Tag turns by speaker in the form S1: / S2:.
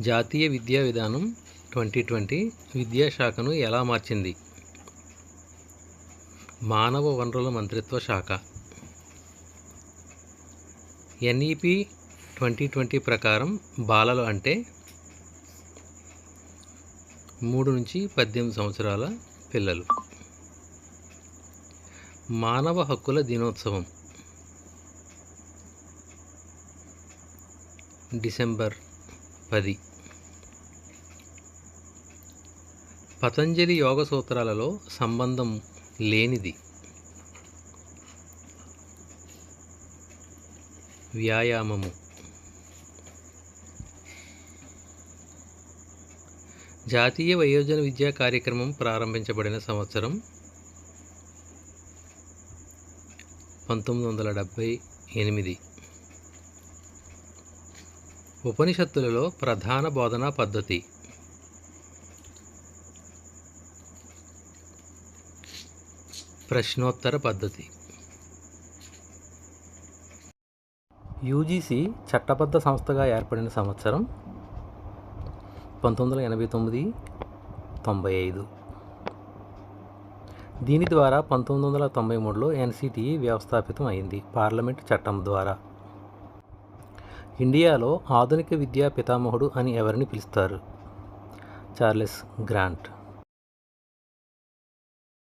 S1: జాతీయ విద్యా విధానం ట్వంటీ ట్వంటీ విద్యాశాఖను ఎలా మార్చింది? మానవ వనరుల మంత్రిత్వ శాఖ. ఎన్ఈపి ట్వంటీ ట్వంటీ ప్రకారం బాలలు అంటే మూడు నుంచి పద్దెనిమిది సంవత్సరాల పిల్లలు. మానవ హక్కుల దినోత్సవం. డిసెంబర్ పది. పతంజలి యోగ సూత్రాలలో సంబంధం లేనిది. వ్యాయామము. జాతీయ వయోజన విద్యా కార్యక్రమం ప్రారంభించబడిన సంవత్సరం పంతొమ్మిది వందల డెబ్భై ఎనిమిది. ఉపనిషత్తులలో ప్రధాన బోధనా పద్ధతి. ప్రశ్నోత్తర పద్ధతి. యూజీసీ చట్టబద్ధ సంస్థగా ఏర్పడిన సంవత్సరం పంతొమ్మిది వందల ఎనభై తొమ్మిది తొంభై ఐదు. దీని ద్వారా పంతొమ్మిది వందల తొంభై మూడులో ఎన్సిటిఈ వ్యవస్థాపితం అయింది పార్లమెంట్ చట్టం ద్వారా. ఇండియాలో ఆధునిక విద్యా పితామహుడు అని ఎవరిని పిలుస్తారు? Charles Grant.